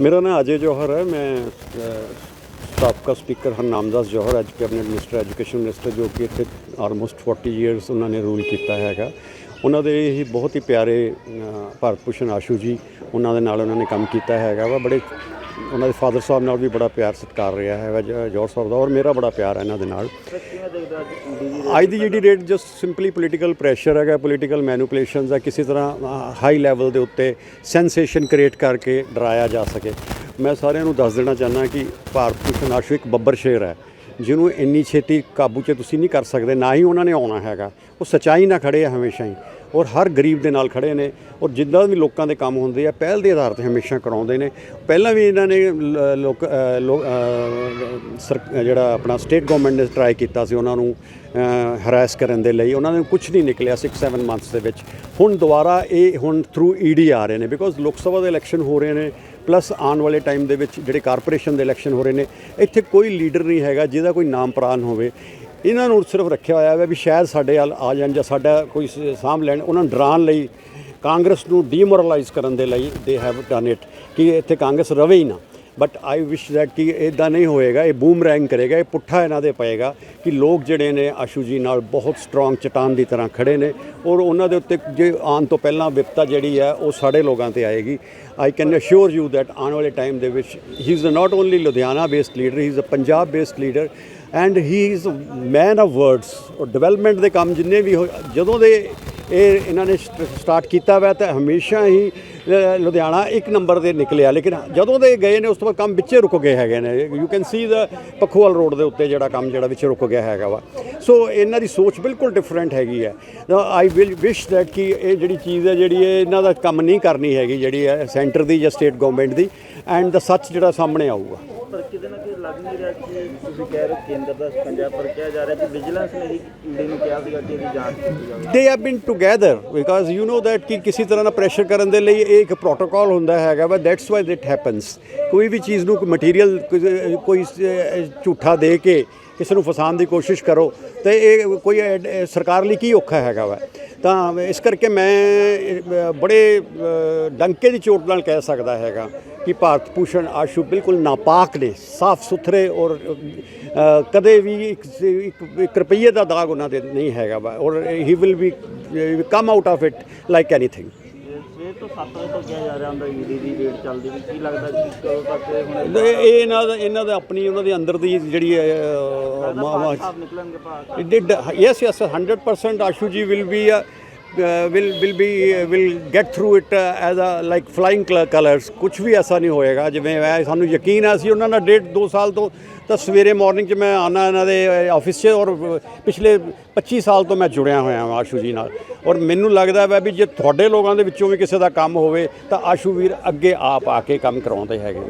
ਮੇਰਾ ਨਾਮ ਅਜੇ ਜੋਹਰ ਹੈ ਮੈਂ ਅ, ਸਾਬਕਾ ਸਪੀਕਰ ਹਰਨਾਮਦਾਸ ਜੋਹਰ ਅੱਜ ਕੈਬਨਿਟ ਮਿਨਿਸਟਰ ਐਜੂਕੇਸ਼ਨ ਮਿਨਿਸਟਰ ਜੋ ਕਿ ਇੱਥੇ ਆਲਮੋਸਟ 40 ਇਅਰਸ ਉਹਨਾਂ ਨੇ ਰੂਲ ਕੀਤਾ ਹੈਗਾ ਉਹਨਾਂ ਦੇ ਹੀ ਬਹੁਤ ਹੀ ਪਿਆਰੇ ਭਾਰਤ ਭੂਸ਼ਣ ਆਸ਼ੂ ਜੀ ਉਹਨਾਂ ਦੇ ਨਾਲ ਉਹਨਾਂ ਨੇ ਕੰਮ ਕੀਤਾ ਹੈਗਾ ਵਾ ਬੜੇ ਉਹਨਾਂ ਦੇ ਫਾਦਰ ਸਾਹਿਬ ਨਾਲ ਵੀ ਬੜਾ ਪਿਆਰ ਸਤਿਕਾਰ ਰਿਹਾ ਹੈਗਾ ਜ- ਸਾਹਿਬ ਦਾ ਔਰ ਮੇਰਾ ਬੜਾ ਪਿਆਰ ਹੈ ਇਹਨਾਂ ਦੇ ਨਾਲ। ਅੱਜ ਦੀ ਜਿਹੜੀ rate just simply political pressure ਹੈਗਾ ਪੋਲੀਟੀਕਲ ਮੈਨੂਪੂਲੇਸ਼ਨਸ ਆ ਕਿਸੇ ਤਰ੍ਹਾਂ ਹਾਈ ਲੈਵਲ ਦੇ ਉੱਤੇ ਸੈਂਸੇਸ਼ਨ ਕ੍ਰੀਏਟ ਕਰਕੇ ਡਰਾਇਆ ਜਾ ਸਕੇ। ਮੈਂ ਸਾਰਿਆਂ ਨੂੰ ਦੱਸ ਦੇਣਾ ਚਾਹੁੰਦਾ ਕਿ ਭਾਰਤ ਭੂਸ਼ਣ ਆਸ਼ੂ ਇੱਕ ਬੱਬਰ ਸ਼ੇਰ ਹੈ, ਜਿਹਨੂੰ ਇੰਨੀ ਛੇਤੀ ਕਾਬੂ 'ਚ ਤੁਸੀਂ ਨਹੀਂ ਕਰ ਸਕਦੇ, ਨਾ ਹੀ ਉਹਨਾਂ ਨੇ ਆਉਣਾ ਹੈਗਾ। ਉਹ ਸਚਾਈ ਨਾਲ ਖੜੇ ਆ ਹਮੇਸ਼ਾ ਹੀ। ਔਰ ਹਰ ਗਰੀਬ ਦੇ ਨਾਲ ਖੜੇ ਨੇ ਔਰ ਜਿੱਦਾਂ ਵੀ ਲੋਕਾਂ ਦੇ ਕੰਮ ਹੁੰਦੇ ਆ, ਪਹਿਲ ਦੇ ਆਧਾਰ ਤੇ ਹਮੇਸ਼ਾ ਕਰਾਉਂਦੇ ਨੇ। ਪਹਿਲਾਂ ਵੀ ਇਹਨਾਂ ਨੇ ਲ- ਲੋਕ ਲੋ- ਸਰ- ਜਿਹੜਾ ਆਪਣਾ ਸਟੇਟ ਗਵਰਨਮੈਂਟ ਨੇ ਟਰਾਈ ਕੀਤਾ ਸੀ ਉਹਨਾਂ ਨੂੰ ਹਰਾਸ ਕਰਨ ਦੇ ਲਈ। ਉਹਨਾਂ ਨੂੰ ਕੁਝ ਨਹੀਂ ਨਿਕਲਿਆ 6-7 ਮੰਥਸ ਦੇ ਵਿੱਚ। ਹੁਣ ਦੁਬਾਰਾ ਇਹ ਹੁਣ ਥਰੂ ਈਡੀ ਆ ਰਹੇ ਨੇ ਬਿਕੋਜ਼ ਲੋਕ ਸਭਾ ਦੇ ਇਲੈਕਸ਼ਨ ਹੋ ਰਹੇ ਨੇ ਪਲੱਸ ਆਉਣ ਵਾਲੇ ਟਾਈਮ ਦੇ ਵਿੱਚ ਜਿਹੜੇ ਕਾਰਪੋਰੇਸ਼ਨ ਦੇ ਇਲੈਕਸ਼ਨ ਹੋ ਰਹੇ ਨੇ, ਇੱਥੇ ਕੋਈ ਲੀਡਰ ਨਹੀਂ ਹੈਗਾ ਜਿਹਦਾ ਕੋਈ ਨਾਮ ਪ੍ਰਾਨ ਹੋਵੇ। ਇਹਨਾਂ ਨੂੰ ਸਿਰਫ ਰੱਖਿਆ ਹੋਇਆ ਹੈ ਵੀ ਸ਼ਾਇਦ ਸਾਡੇ ਵੱਲ ਆ ਜਾਣ ਜਾਂ ਸਾਡਾ ਕੋਈ ਸ- ਸਾਂਭ ਲੈਣ, ਉਹਨਾਂ ਨੂੰ ਡਰਾਉਣ ਲਈ ਕਾਂਗਰਸ ਨੂੰ ਡੀਮੋਰਲਾਈਜ਼ ਕਰਨ ਦੇ ਲਈ ਦੇ ਹੈਵ ਡਨ ਇਟ ਕਿ ਇੱਥੇ ਕਾਂਗਰਸ ਰਵੇ ਹੀ ਨਾ। ਬਟ ਆਈ ਵਿਸ਼ ਦੈਟ ਕਿ ਇਦਾਂ ਨਹੀਂ ਹੋਏਗਾ, ਇਹ ਬੂਮਰੈਂਗ ਕਰੇਗਾ, ਇਹ ਪੁੱਠਾ ਇਹਨਾਂ ਦੇ ਪਏਗਾ ਕਿ ਲੋਕ ਜਿਹੜੇ ਨੇ ਆਸ਼ੂ ਜੀ ਨਾਲ ਬਹੁਤ ਸਟਰੋਂਗ ਚਟਾਨ ਦੀ ਤਰ੍ਹਾਂ ਖੜੇ ਨੇ ਔਰ ਉਹਨਾਂ ਦੇ ਉੱਤੇ ਜੇ ਆਉਣ ਤੋਂ ਪਹਿਲਾਂ ਵਿਪਤਾ ਜਿਹੜੀ ਹੈ, ਉਹ ਸਾਡੇ ਲੋਕਾਂ ਤੇ ਆਏਗੀ। I can assure you that ਆਉਣ ਵਾਲੇ ਟਾਈਮ ਦੇ ਵਿੱਚ he is not only Ludhiana based leader he is a Punjab based leader and he is man of words ਔਰ ਡਿਵੈਲਪਮੈਂਟ ਦੇ ਕੰਮ ਜਿੰਨੇ ਵੀ ਹੋਏ- ਜਦੋਂ ਦੇ ਇਹ ਇਹਨਾਂ ਨੇ ਸਟਾਰਟ ਕੀਤਾ ਵਾ, ਤਾਂ ਹਮੇਸ਼ਾ ਹੀ ਲ- ਲੁਧਿਆਣਾ ਇੱਕ ਨੰਬਰ ਦੇ ਨਿਕਲਿਆ। ਲੇਕਿਨ ਜਦੋਂ ਦੇ ਗਏ ਨੇ, ਉਸ ਤੋਂ ਬਾਅਦ ਕੰਮ ਵਿੱਚੇ ਰੁਕ ਗਏ ਹੈਗੇ ਨੇ। You can see the Pakhowal road ਦੇ ਉੱਤੇ ਜਿਹੜਾ ਕੰਮ ਜਿਹੜਾ ਵਿੱਚ ਰੁਕ ਗਿਆ ਹੈਗਾ ਵਾ। ਸੋ ਇਹਨਾਂ ਦੀ ਸੋਚ ਬਿਲਕੁਲ ਡਿਫਰੈਂਟ ਹੈਗੀ ਹੈ। ਆਈ ਵਿਲ ਵਿਸ਼ ਦੈਟ ਕਿ ਇਹ ਜਿਹੜੀ ਚੀਜ਼ ਹੈ, ਜਿਹੜੀ ਇਹ ਇਹਨਾਂ ਦਾ ਕੰਮ ਨਹੀਂ ਕਰਨੀ ਹੈਗੀ, ਜਿਹੜੀ ਹੈ ਸੈਂਟਰ ਦੀ ਜਾਂ ਸਟੇਟ ਗਵਰਨਮੈਂਟ ਦੀ। ਐਂਡ ਦਾ ਸੱਚ ਜਿਹੜਾ ਸਾਹਮਣੇ ਆਊਗਾ। ਪਰ ਨਾ ਕਿਤੇ ਲੱਗ ਨਹੀਂ ਰਿਹਾ ਕਿ ਤੁਸੀਂ ਕਹਿ ਰਹੇ ਹੋ ਕੇਂਦਰ ਦਾ ਸ਼ਿਕੰਜਾ ਪਰ ਕਿਹਾ ਜਾ ਰਿਹਾ, ਕਿ ਵਿਜੀਲੈਂਸ ਨੇ ਹੀ ਈਡੀ ਨੂੰ ਕਿਹਾ ਸੀਗਾ ਕਿ ਇਹਦੀ ਜਾਂਚ ਕੀਤੀ ਜਾਵੇ। They have been together because you know that ਕਿ ਕਿਸੇ ਤਰ੍ਹਾਂ ਦਾ ਪ੍ਰੈਸ਼ਰ ਕਰਨ ਦੇ ਲਈ ਇਹ ਇੱਕ ਪ੍ਰੋਟੋਕਾਲ ਹੁੰਦਾ ਹੈਗਾ ਵਾ ਦੈਟਸ ਵਾਈ ਇਟ ਹੈਪਨਸ ਕੋਈ ਵੀ ਚੀਜ਼ ਨੂੰ ਕੋਈ ਮਟੀਰੀਅਲ ਕੋਈ ਝੂਠਾ ਦੇ ਕੇ ਕਿਸੇ ਨੂੰ ਫਸਾਉਣ ਦੀ ਕੋਸ਼ਿਸ਼ ਕਰੋ ਤੇ ਇਹ ਕੋਈ ਸਰਕਾਰ ਲਈ ਕੀ ਔਖਾ ਹੈਗਾ ਵਾ? ਤਾਂ ਇਸ ਕਰਕੇ ਮੈਂ ਬੜੇ ਡੰਕੇ ਦੀ ਚੋਟ ਨਾਲ ਕਹਿ ਸਕਦਾ ਹੈਗਾ ਕਿ ਭਾਰਤ ਭੂਸ਼ਣ ਆਸ਼ੂ ਬਿਲਕੁਲ ਨਾਪਾਕ ਨੇ, ਸਾਫ਼ ਸੁਥਰੇ ਔਰ ਕਦੇ ਵੀ ਇੱਕ ਰੁਪਈਏ ਦਾ ਦਾਗ ਉਹਨਾਂ ਦੇ ਨਹੀਂ ਹੈਗਾ ਵਾ, ਔਰ he will be come out of it like anything ਤੋਂ 7 ਵਜੇ ਤੋਂ ਕਿਹਾ ਜਾ ਰਿਹਾ ਹੁੰਦਾ ਈਡੀ ਦੀ ਵੇਟ ਚੱਲਦੀ ਵੀ ਕੀ ਲੱਗਦਾ ਕਿ ਕਦੋਂ ਤੱਕ ਇਹ ਹੁਣ ਇਹ ਇਹ ਇਹਨਾਂ ਦਾ ਇਹਨਾਂ ਦਾ ਆਪਣੀ ਉਹਨਾਂ ਦੇ ਅੰਦਰ ਦੀ ਜਿਹੜੀ ਹੈ, ਅ, ਮਾ- ਮਾ- ਸਾਹਿਬ ਨਿਕਲਣਗੇ ਭਾਗ It did yes yes 100% Ashuji will be uh, uh, will will be uh, will get through it uh, as a like flying colors. ਕੁਝ ਵੀ ਐਸਾ ਨਹੀਂ ਹੋਏਗਾ ਜਿਵੇਂ ਮੈਂ ਸਾਨੂੰ ਯਕੀਨ ਹੈ ਸੀ ਉਹਨਾਂ ਨਾਲ ਡੇਢ 2 ਸਾਲ ਤੋਂ ਤਾਂ ਸਵੇਰੇ ਮਾਰਨਿੰਗ 'ਚ ਮੈਂ ਆਨਾ ਇਹਨਾਂ ਦੇ ਆਫਿਸ 'ਚ ਔਰ ਪਿਛਲੇ 25 ਸਾਲ ਤੋਂ ਮੈਂ ਜੁੜਿਆ ਹੋਇਆ ਹਾਂ ਆਸ਼ੂ ਜੀ ਨਾਲ ਔਰ ਮੈਨੂੰ ਲੱਗਦਾ ਹੈ ਵੀ ਜੇ ਤੁਹਾਡੇ ਲੋਕਾਂ ਦੇ ਵਿੱਚੋਂ ਵੀ ਕਿਸੇ ਦਾ ਕੰਮ ਹੋਵੇ ਤਾਂ ਆਸ਼ੂ ਵੀਰ ਅੱਗੇ ਆਪ ਆ ਕੇ ਕੰਮ ਕਰਾਉਂਦੇ ਹੈਗੇ